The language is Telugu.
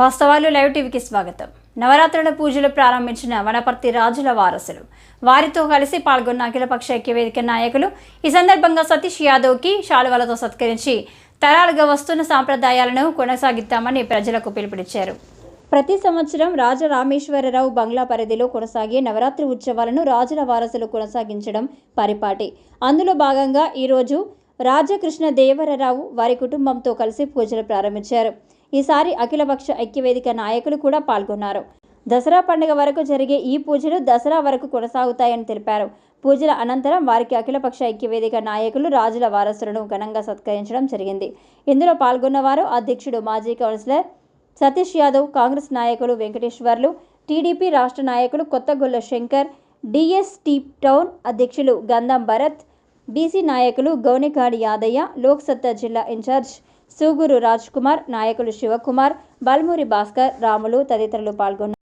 వాస్తవాలు లైవ్ టీవీకి స్వాగతం. నవరాత్రుల పూజలు ప్రారంభించిన వనపర్తి రాజుల వారసులు. వారితో కలిసి పాల్గొన్న అఖిలపక్ష ఐక్యవేదిక నాయకులు ఈ సందర్భంగా సతీష్ యాదవ్కి శాలువలతో సత్కరించి తరాలుగా వస్తున్న సాంప్రదాయాలను కొనసాగిద్దామని ప్రజలకు పిలుపునిచ్చారు. ప్రతి సంవత్సరం రాజరామేశ్వరరావు బంగ్లా పరిధిలో కొనసాగే నవరాత్రి ఉత్సవాలను రాజుల వారసులు కొనసాగించడం పరిపాటి. అందులో భాగంగా ఈరోజు రాజకృష్ణ దేవరరావు వారి కుటుంబంతో కలిసి పూజలు ప్రారంభించారు. ఈసారి అఖిలపక్ష ఐక్యవేదిక నాయకులు కూడా పాల్గొన్నారు. దసరా పండుగ వరకు జరిగే ఈ పూజలు దసరా వరకు కొనసాగుతాయని తెలిపారు. పూజల అనంతరం వారికి అఖిలపక్ష ఐక్యవేదిక నాయకులు రాజుల వారసులను ఘనంగా సత్కరించడం జరిగింది. ఇందులో పాల్గొన్నవారు అధ్యక్షుడు మాజీ కౌన్సిలర్ సతీష్ యాదవ్ కాంగ్రెస్ నాయకులు వెంకటేశ్వర్లు టీడీపీ రాష్ట్ర నాయకులు కొత్తగొల్ల శంకర్ డిఎస్టీ టౌన్ అధ్యక్షులు గంధం భరత్ బీసీ నాయకులు గౌనికాడి యాదయ్య లోక్సత్తా జిల్లా ఇన్ఛార్జ్ సూగూరు రాజ్ కుమార్ నాయకులు శివకుమార్ బల్మూరి భాస్కర్ రాములు తదితరులు పాల్గొన్నారు.